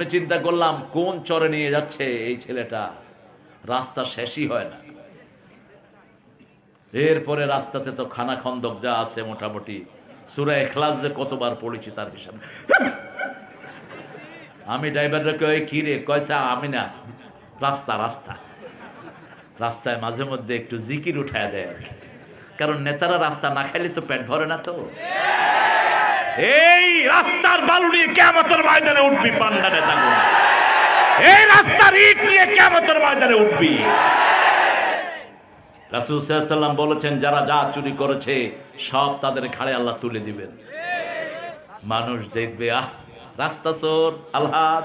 আমি চিন্তা করলাম, কোন চরে নিয়ে যাচ্ছে এই ছেলেটা? রাস্তা শেষই হয় না। এরপরে রাস্তাতে তো খানা খন্দক যা আছে মোটামুটি, সুরা এখলাস যে কতবার পড়েছি তার হিসাবে। আমি ড্রাইভাররা কয়ে কি রে? কয়সা আমি না, রাস্তা রাস্তা। রাস্তায় মাঝে মধ্যে একটু জিকির উঠায় দেয়। কি। কারণ নেতারা রাস্তা না খাইলে তো পেট ভরে না তো। এই রাস্তার বালু নিয়ে কেমতের ময়দানে উঠবি পান্ডা নেতা এই রাস্তার ইট নিয়ে কেমতের ময়দানে উঠবি। রাসুল সাল্লাম বলেছেন, যারা যা চুরি করেছে, সব তাদের ঘাড়ে আল্লাহ তুলে দিবেন। মানুষ দেখবে, আহ, রাস্তা চোর, আলহাজ।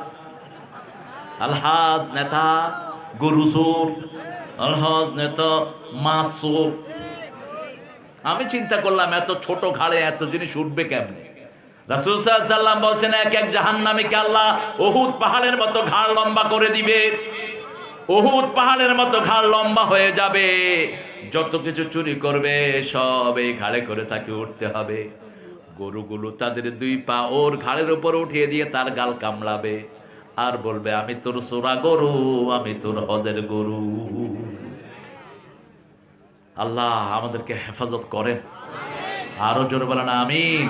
আলহাজ নেতা, গরু চোর, আলহাজ নেতা মাছ চোর। আমি চিন্তা করলাম, এত ছোট ঘাড়ে এত জিনিস উঠবে কেমনে? রাসুল সাল্লাম বলছেন, এক এক জাহান্নামীকে আল্লাহ ওহুদ পাহাড়ের মতো ঘাড় লম্বা করে দিবে। ওহুদ পাহাড়ের মতো ঘাড় লম্বা হয়ে যাবে। যত কিছু চুরি করবে, সব এই ঘাড়ে করে তাকে উঠতে হবে। গরুগুলো তাদের দুই পা ওর ঘাড়ের উপর উঠিয়ে দিয়ে তার গাল কামড়াবে। আর বলবে, আমি তোর সোরা গরু, আমি তোর হজের গরু। আল্লাহ আমাদেরকে হেফাজত করেন। আরও জোরে বলেন, আমিন।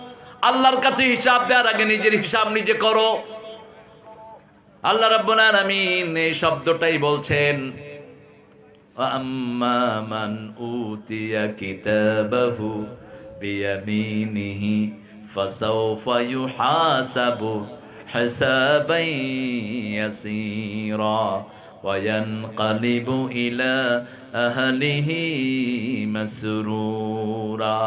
আল্লাহর কাছে হিসাব দেওয়ার আগে নিজের হিসাব নিজে করো আল্লাহ রাব্বুল আলামিন এই শব্দটাই বলছেন وأما من أوتي كتابه بيمينه فسوف يحاسب حسابا يسيرا وينقلب إلى أهله مسرورا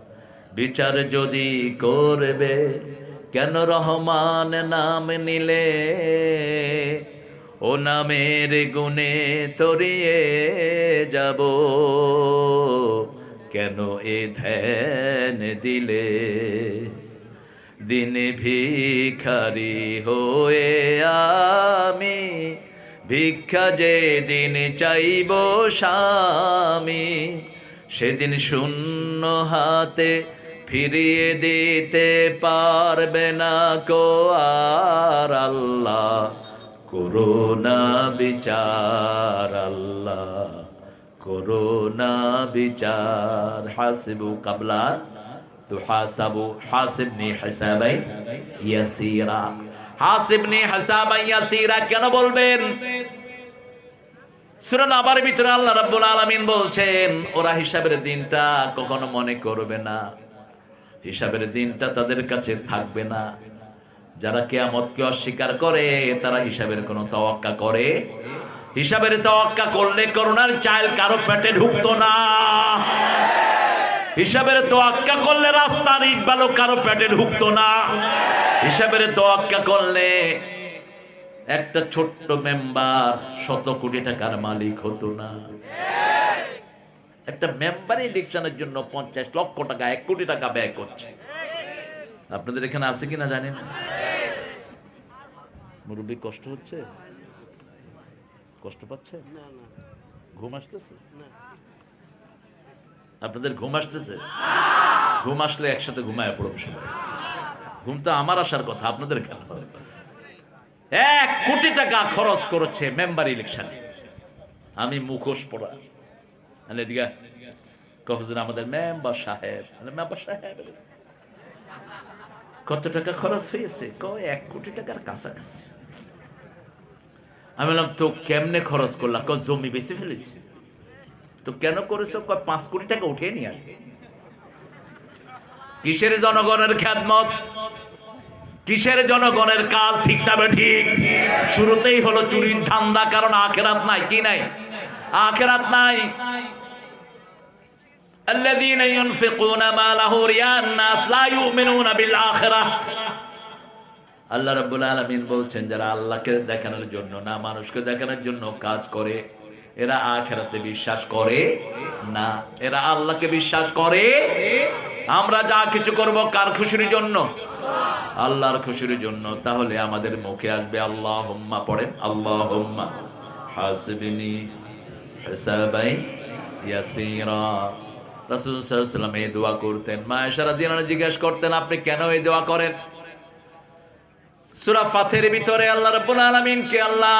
বিচার যদি করবে, কেন রহমান নাম নিলে? ও নামের গুণে তরিয়ে যাব, কেন এ ধ্যান দিলে? দিন ভিখারি হয়ে আমি, ভিক্ষা যে দিন চাইব স্বামী, সেদিন শূন্য হাতে ফিরিয়ে দিতে পারবে না কো আর আল্লাহ। করোনা বিচার আল্লাহ। করোনা বিচার। হাসিবু কাবলার তো হাসাবু হাসিবনি হিসাবাই ইয়াসিরা। হাসিবনি হিসাবাই ইয়াসিরা কেন বলবেন? সূরা নাবার ভিতরে আল্লাহ রাব্বুল আলামিন বলছেন, ওরা হিসাবের দিনটা কখনো মনে করবে না। হিসাবের দিনটা তাদের কাছে থাকবে না। যারা কেয়ামতকে অস্বীকার করে, তারা হিসাবের কোনো তওয়াক্কা করে। হিসাবের তওয়াক্কা করলে করোনার চাইল কারও পেটে ঢুকতো না। হিসাবের তোয়াক্কা করলে রাস্তার ইট বালো কারও পেটে ঢুকতো না। হিসাবের তোয়াক্কা করলে একটা ছোট্ট মেম্বার শত কোটি টাকার মালিক হতো না। একটা মেম্বার ইলেকশনের জন্য পঞ্চাশ লক্ষ টাকা এক কোটি টাকা ব্যয় করছে। আপনাদের এখানে আছে কিনা জানেন? মুরব্বী কষ্ট হচ্ছে? কষ্ট পাচ্ছে? ঘুম আসতেছে? আপনাদের ঘুম আসতেছে? ঘুম আসলে একসাথে ঘুমায় পড়ব সবাই। ঘুম তো আমার আসার কথা আপনাদের কেন? এক কোটি টাকা খরচ করেছে মেম্বার ইলেকশনে আমি মুখোশ পড়া। এদিকে কতদিন আমাদের মেম্বার সাহেব। মেম্বার সাহেব কত টাকা খরচ হয়েছে? কয়, এক কোটি টাকার কাছাকাছি। আমি বললাম, তো কেমনে খরচ করলাম কয়, জমি বেশি ফেলেছি। তো কেন করেছ? কয়, পাঁচ কোটি টাকা উঠিয়ে নিয়ে আসবে কিসের জনগণের খ্যাতমত? কিসের জনগণের কাজ ঠিক না ঠিক? শুরুতেই হলো চুরির ধান্দা, কারণ আখেরাত নাই, কি নাই? আখেরাত নাই الذين ينفقون ماله رياء الناس لا يؤمنون بالآخرة আল্লাহ রাব্বুল আলামিন বলছেন যারা আল্লাহকে দেখানোর জন্য না মানুষকে দেখানোর জন্য কাজ করে এরা আখেরাতে বিশ্বাস করে না এরা আল্লাহকে বিশ্বাস করে আমরা যা কিছু করব কার খুশির জন্য আল্লাহর খুশির জন্য তাহলে আমাদের মুখে আসবে আল্লাহ হুম্মা পড়েন আল্লাহ হুম্মা হাসবিনি হিসাবাই ইয়াসিরা। রাসূল সাল্লাল্লাহু এই দোয়া করতেন। মা আয়েশা রাদিয়াল্লাহু জিজ্ঞেস করতেন, আপনি কেন এই দোয়া করেন? সূরা ফাতের ভিতরে আল্লাহ রাব্বুল আলামিন কে আল্লাহ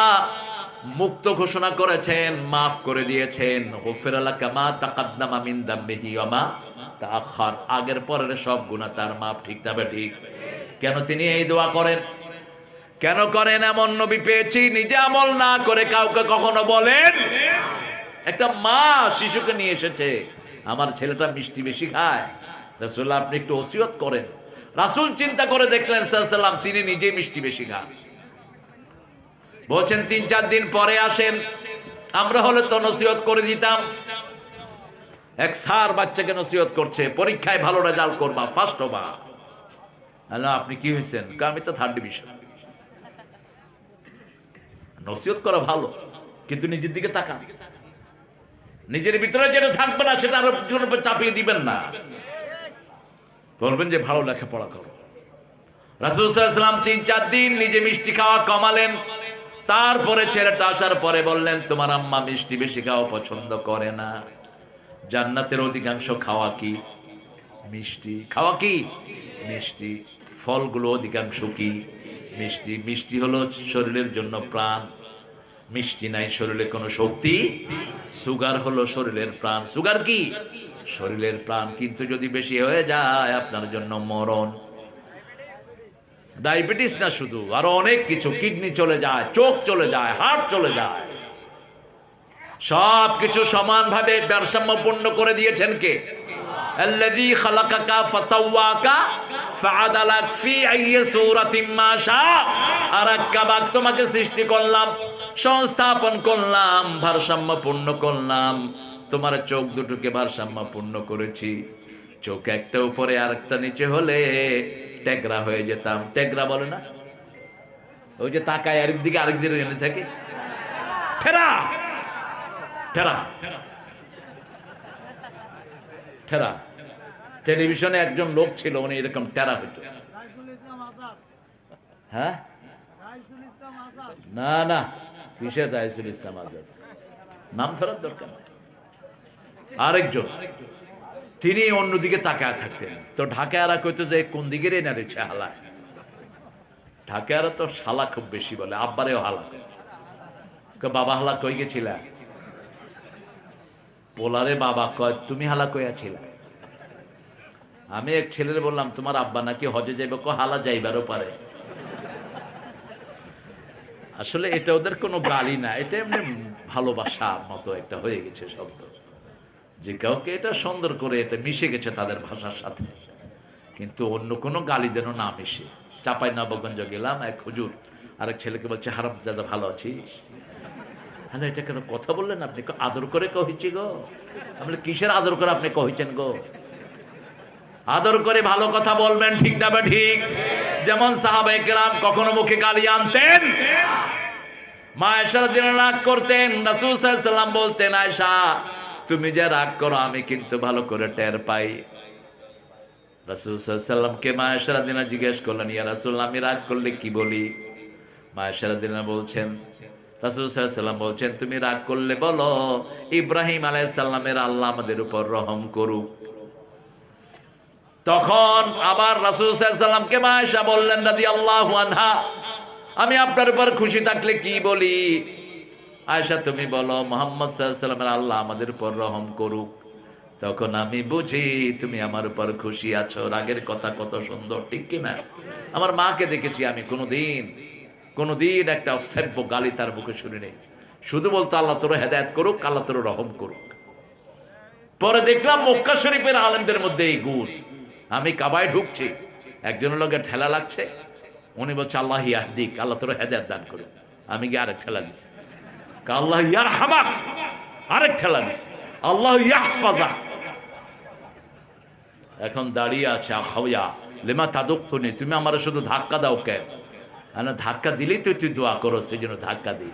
মুক্ত ঘোষণা করেছেন, মাফ করে দিয়েছেন। গফির মা তাকাদ্দামা মিন দামবিহি ওয়া মা তাআখার আগের পরের সব গুনাহ তার মাফ ঠিক যাবে ঠিক। কেন তিনি এই দোয়া করেন? কেন করেন? এমন নবী পেয়েছি, নিজে আমল না করে কাউকে কখনো বলেন একটা মা শিশুকে নিয়ে এসেছে। আমার ছেলেটা মিষ্টি বেশি খায়। রাসূল আপনি একটু ওসিয়ত করেন। রাসূল চিন্তা করে দেখলেন সাল্লাম তিনি নিজেই মিষ্টি বেশি খান। বলছেন, তিন চার দিন পরে আসেন। আমরা হলে তো নসিহত করে দিতাম। এক স্যার বাচ্চাকে নসিহত করছে, পরীক্ষায় ভালো রেজাল্ট করবা ফার্স্ট হবা। হ্যালো আপনি কি হয়েছেন? আমি তো থার্ড ডিভিশন নসিহত করা ভালো, কিন্তু নিজের দিকে তাকান। নিজের ভিতরে যেটা থাকবে না, সেটা আরও চাপিয়ে দিবেন না। বলবেন যে ভালো লেখাপড়া করো। রাসুল সাল্লাম তিন চার দিন নিজে মিষ্টি খাওয়া কমালেন। তারপরে ছেলেটা আসার পরে বললেন, তোমার আম্মা মিষ্টি বেশি খাওয়া পছন্দ করে না। জান্নাতের অধিকাংশ খাওয়া কি? মিষ্টি। খাওয়া কি? মিষ্টি। ফলগুলো অধিকাংশ কি? মিষ্টি। মিষ্টি হলো শরীরের জন্য প্রাণ। মিষ্টি নাই শরীরে কোনো শক্তি? সুগার হলো শরীরের প্রাণ। সুগার কি? শরীরের প্রাণ কিন্তু যদি বেশি হয়ে যায়, আপনার জন্য মরণ। ডায়াবেটিস না শুধু, আরও অনেক কিছু। কিডনি চলে যায়, চোখ চলে যায়, হার্ট চলে যায়। সব কিছু সমানভাবে ভারসাম্যপূর্ণ করে দিয়েছেন কে? الذي خلقك فسواك فعدلك في أي سورة ما شاء أركبك তোমাকে সৃষ্টি করলাম সংস্থাপন করলাম ভারসাম্যপূর্ণ করলাম তোমার চোখ দুটোকে ভারসাম্যপূর্ণ করেছি চোখ একটা উপরে আর একটা নিচে হলে টেকরা হয়ে যেতাম টেকরা বলে না ওই যে তাকায় আরেক দিকে আরেক দিকে এনে থাকে ঠেরা ঠেরা ঠেরা টেলিভিশনে একজন লোক ছিল উনি এরকম টেরা হইত। হ্যাঁ? ইসলাম আজাদ। না না। কিসের রাইসুল ইসলাম আজাদ? নাম ফেরার দরকার। আরেকজন। তিনি অন্যদিকে তাকায় থাকতেন। তো ঢাকায়ারা কইতো যে কোন দিকে রে না রেছে হালা ঢাকায়ারা তো শালা খুব বেশি বলে আব্বারেও হালা বাবা হালা কই গেছিলা? পোলারে বাবা, কয়, তুমি হালা কইয়াছিলা আমি এক ছেলের বললাম, তোমার আব্বা নাকি হজে যাইবে? ক হালা যাইবারও পারে। আসলে এটা ওদের কোনো গালি না, এটা এমনি ভালোবাসার মতো একটা হয়ে গেছে শব্দ। যে কাউকে এটা সুন্দর করে এটা মিশে গেছে তাদের ভাষার সাথে। কিন্তু অন্য কোনো গালি যেন না মিশে। চাপাই নবগঞ্জ গেলাম, এক হুজুর আরেক ছেলেকে বলছে হারাম দাদা ভালো আছিস? হ্যালো এটা কেন কথা বললেন আপনি? আদর করে কহিছি গো। বলি, কিসের আদর করে আপনি কহিছেন গো? আদর করে ভালো কথা বলবেন ঠিক না বা ঠিক? যেমন সাহাবাই কেরাম কখনো মুখে গালি আনতেন। মা এসার দিন রাগ করতেন রাসুল সাল্লাম বলতেন আয়সা তুমি যে রাগ করো আমি কিন্তু ভালো করে টের পাই। রাসুল সাল্লামকে মা এসারা দিনা জিজ্ঞেস করলেন ইয়া রাসুল আমি রাগ করলে কি বলি? মা এসারা দিনা বলছেন রাসুল সাল্লাম বলছেন, তুমি রাগ করলে বলো, ইব্রাহিম আলাইসাল্লামের আল্লাহ আমাদের উপর রহম করুক। তখন আবার রাসুল সাল্লামকে মায়েশা বললেন দাদি আল্লাহ আমি আপনার উপর খুশি থাকলে কি বলি? আয়সা তুমি বলো, মোহাম্মদ সাল্লামের আল্লাহ আমাদের উপর রহম করুক। তখন আমি বুঝি, তুমি আমার উপর খুশি আছো, রাগের কথা কত সুন্দর, ঠিক কিনা? আমার মাকে দেখেছি আমি কোনোদিন। কোনোদিন একটা অসভ্য গালি তার মুখে শুনি নেই। শুধু বলতো, আল্লাহ তোর হেদায়ত করুক, আল্লাহ তোর রহম করুক। পরে দেখলাম মক্কা শরীফের আলেমদের মধ্যে এই গুণ। আমি কাবায় ঢুকছি, একজনের লোকে ঠেলা লাগছে। উনি বলছে, আল্লাহ ইয়াহদিক, আল্লাহ তোর হেদায়ত দান করুক। আমি গিয়ে আরেক ঠেলা দিছি। আল্লাহ ইয়ার হামাক আরেক ঠেলা দিছি। আল্লাহ ইয়াহফাজা। এখন দাঁড়িয়ে আছে আখাউয়া। লেমা তাদুক্ষণি তুমি আমার শুধু ধাক্কা দাও কেন? না ধাক্কা দিলেই তো তুই দোয়া করো সেই জন্য ধাক্কা দিই।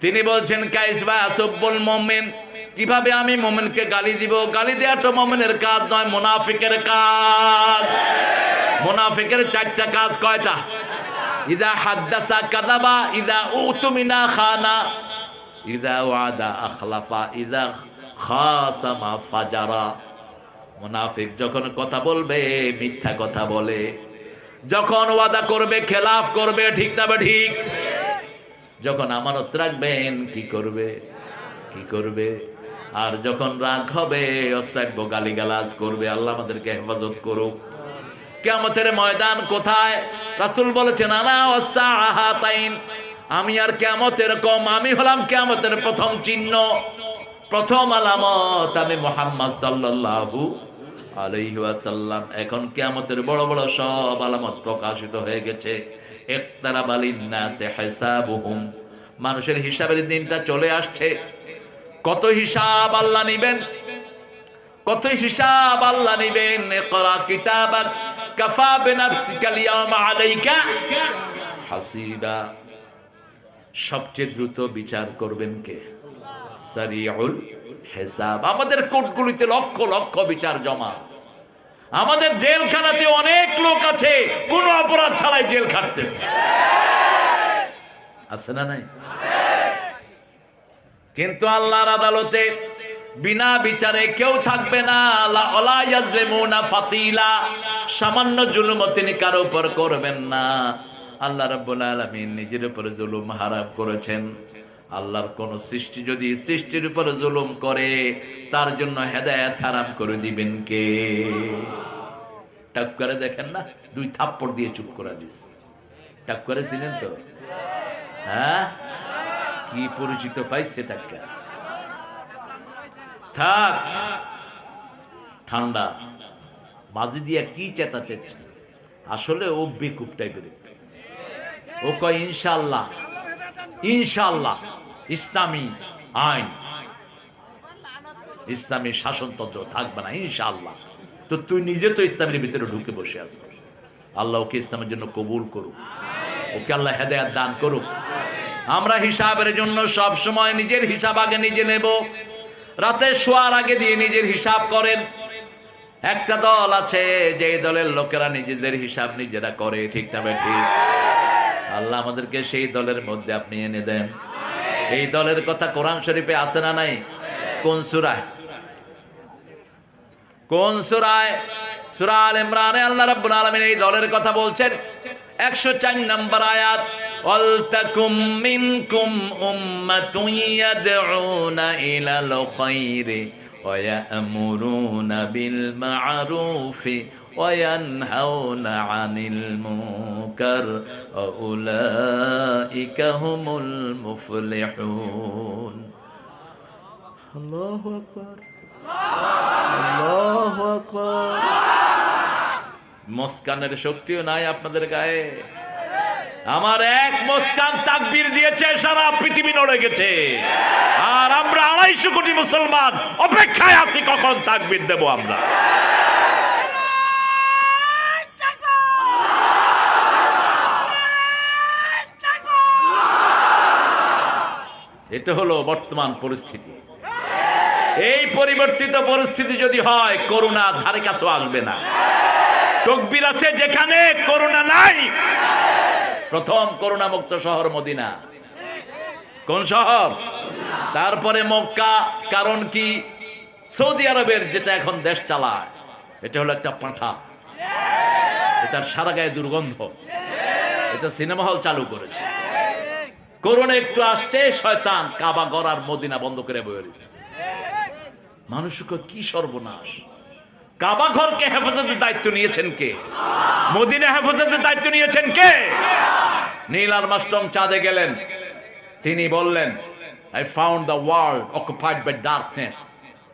তিনি বলছেন কাইসবা আসব্বুল মোমেন, কীভাবে আমি মোমেনকে গালি দিব? গালি দেওয়া তো মোমেনের কাজ নয়, মোনাফিকের কাজ। মোনাফিকের চারটা কাজ কয়টা? ইদা হাদ্দাসা কাযাবা, ইদা উতুমিনা খানা, ইদা ওয়াদা আখলাফা, ইদা খাসামা ফাজারা। মোনাফিক যখন কথা বলবে, মিথ্যা কথা বলে। যখন ওয়াদা করবে, খেলাফ করবে, ঠিক না ঠিক যখন আমানত রাখবেন, কি করবে? কি করবে? আর যখন রাগ হবে, অশ্রাব্য গালিগালাজ করবে, আল্লাহ আমাদেরকে হেফাজত করুক। কেমতের ময়দান কোথায়? রাসূল বলেছেন, আনা ওয়াসাহাতাইন আমি আর কেমতের এরকম, আমি হলাম কেমতের প্রথম চিহ্ন। প্রথম আলামত আমি মোহাম্মদ সাল্লাল্লাহু আলাইহি ওয়াসাল্লাম, এখন কিয়ামতের বড় বড় সব আলামত প্রকাশিত হয়ে গেছে। ইকতারাবালিন নাসে হিসাবুহুম। মানুষের হিসাবের দিনটা চলে আসছে। কত হিসাব আল্লাহ নিবেন? কত হিসাব আল্লাহ নিবেন? ইকরা কিতাবাক কাফা বিনাফসিকা লিয়াউমা আলাইকা হাসিবা সবচেয়ে দ্রুত বিচার করবেন কে? সারিউল হিসাব। আমাদের কোর্টগুলিতে লক্ষ লক্ষ বিচার জমা। আমাদের জেলখানাতে অনেক লোক আছে, কোন অপরাধ ছাড়াই জেল খাটতেছে। আছে না নাই? কিন্তু আল্লাহর আদালতে বিনা বিচারে কেউ থাকবে না। সামান্য তিনি কারও উপর করবেন না। আল্লাহ রাব্বুল আলামিন নিজের উপর জুলুম হারাম করেছেন। আল্লাহর কোন সৃষ্টি যদি সৃষ্টির উপর জুলুম করে, তার জন্য হেদায়েত হারাম করে দিবেন কে? টাক করে দেখেন না, দুই থাপ্পড় দিয়ে চুপ করা দিস। টাক করে ছিলেন তো? হ্যাঁ? কি পরিচিত পাইছে থাক। ঠান্ডা। মাঝে দিয়া কি চেতা চেচ্ছে? আসলে ও বেকুব টাইপের ও কয় ইনশাল্লাহ ইনশাল্লাহ ইসলামী আইন। ইসলামী শাসনতন্ত্র থাকবে না ইনশাল্লাহ তো তুই নিজে তো ইসলামের ভিতরে ঢুকে বসে আছো। আল্লাহ ওকে ইসলামের জন্য কবুল করুক। ওকে আল্লাহ হেদায়াত দান করুক। আমরা হিসাবের জন্য সব সময় নিজের হিসাব আগে নিজে নেব। রাতে শোয়ার আগে দিয়ে নিজের হিসাব করেন। একটা দল আছে যে দলের লোকেরা নিজেদের হিসাব নিজেরা করে, ঠিক না ঠিক? আল্লাহ আমাদেরকে সেই দলের মধ্যে আপনি এনে দেন। এই দলের কথা কোরআন শরীফে আছে না নাই? কোন সুরায়? কোন সুরায়? সুরা আল ইমরানে আল্লাহ রাব্বুল আলামিন এই দলের কথা বলছেন। 104 নম্বর আয়াত ওয়ালতাকুম মিনকুম উম্মাতুন ইয়াদউনা ইলাল খায়রি ওয়া ইয়ামুরুনা বিল মা'রুফি وينهون عن المنكر وأولئك هم المفلحون الله أكبر আল্লাহ আকবার মুস্কানের শক্তিও নাই আপনাদের গায়ে আমার এক মুস্কান তাকবীর দিয়েছে সারা পৃথিবী নড়ে গেছে আর আমরা আড়াইশো কোটি মুসলমান অপেক্ষায় আছি কখন তাকবীর দেব আমরা এটা হলো বর্তমান পরিস্থিতি। এই পরিবর্তিত পরিস্থিতি যদি হয় করোনা ধারে কাছেও আসবে না। তকবির আছে যেখানে করোনা নাই। প্রথম করোনা মুক্ত শহর মদিনা। কোন শহর? তারপরে মক্কা, কারণ কি? সৌদি আরবের যেটা এখন দেশ চালায়, এটা হলো একটা পাঁঠা। এটার সারা গায়ে দুর্গন্ধ। এটা সিনেমা হল চালু করেছে। করোনা একটু আসছে, শয়তান কাবা গড়ার মদিনা বন্ধ করে বয়ে রয়েছে মানুষকে কি সর্বনাশ। কাবা ঘরকে হেফাজতের দায়িত্ব নিয়েছেন কে? মদিনা হেফাজতের দায়িত্ব নিয়েছেন কে? নীল আর মাস্টম চাঁদে গেলেন। তিনি বললেন I found the world occupied by darkness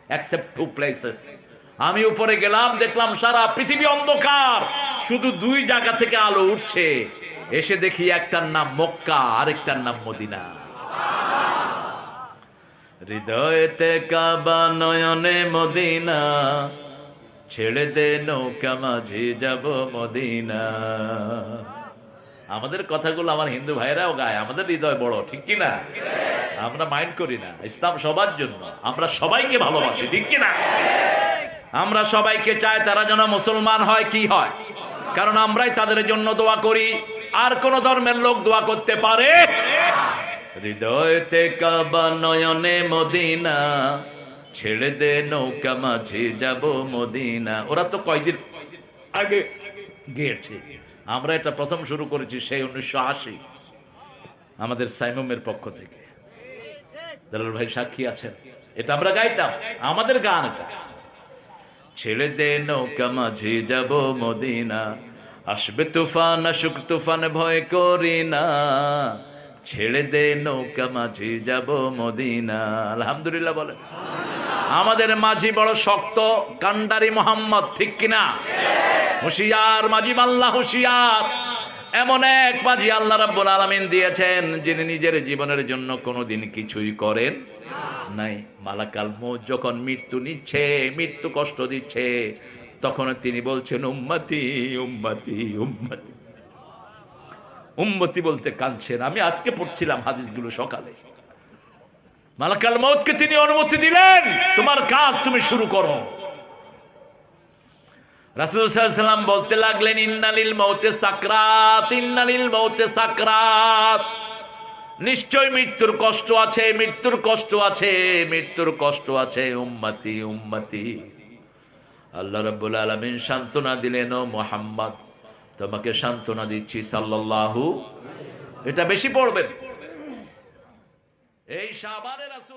except two places আমি উপরে গেলাম, দেখলাম সারা পৃথিবী অন্ধকার। শুধু দুই জায়গা থেকে আলো উঠছে। এসে দেখি একটার নাম মক্কা, আরেকটার নাম মদিনা। হৃদয়েতে কাবা নয়নে মদিনা, ছেড়ে দে নৌকা মাঝি যাব মদিনা। আমাদের কথাগুলো আমার হিন্দু ভাইরাও গায়, আমাদের হৃদয় বড়, ঠিক কি না? আমরা মাইন্ড করি না, ইসলাম সবার জন্য। আমরা সবাইকে ভালোবাসি, ঠিক কি না? আমরা সবাইকে চাই তারা যেন মুসলমান হয়, কি হয়? কারণ আমরাই তাদের জন্য দোয়া করি। আর কোন ধর্মের লোক দোয়া করতে পারে? হৃদয়তে কাবা নয়নে মদিনা, ছেড়ে দে নৌকা মাঝি যাব মদিনা। ওরা তো কয়দিন আগে গিয়েছে। আমরা এটা প্রথম শুরু করেছি সেই উনিশশো আশি, আমাদের সাইমমের পক্ষ থেকে। দালাল ভাই সাক্ষী আছেন। এটা আমরা গাইতাম, আমাদের গান এটা। ছেড়ে দে নৌকা মাঝি যাব মদিনা আসবে তুফান, আসুক তুফান, ভয় করি না। ছেড়ে দে নৌকা, মাঝি যাব মদিনা। আলহামদুলিল্লাহ বলে আমাদের মাঝি বড় শক্ত, কান্ডারি মোহাম্মদ, ঠিক কিনা? হুশিয়ার, মাঝি মাল্লা হুশিয়ার। এমন এক মাঝি আল্লাহ রাব্বুল আলামিন দিয়েছেন, যিনি নিজের জীবনের জন্য কোনোদিন কিছুই করেন নাই। মালাকাল মৌত যখন মৃত্যু নিচ্ছে, মৃত্যু কষ্ট দিচ্ছে তখন তিনি বলছেন, উম্মতি উম্মতি উম্মতি। উম্মতি বলতে কাঁদছেন। আমি আজকে পড়ছিলাম হাদিসগুলো সকালে। মালাকাল মৌতকে তিনি অনুমতি দিলেন, তোমার কাজ তুমি শুরু করো। রাসুলাম বলতে লাগলেন, ইন্নালিল মৌতে সাকরাত, ইন্নালিল মৌতে সাকরাত। নিশ্চয় মৃত্যুর কষ্ট আছে, মৃত্যুর কষ্ট আছে, মৃত্যুর কষ্ট আছে, উম্মতি উম্মতি। আল্লাহ রব্বুল আলমিন সান্ত্বনা দিলেন, ও মোহাম্মদ, তোমাকে সান্ত্বনা দিচ্ছি সাল্লাল্লাহু এটা বেশি পড়বেন। এই সাবানের রাসূল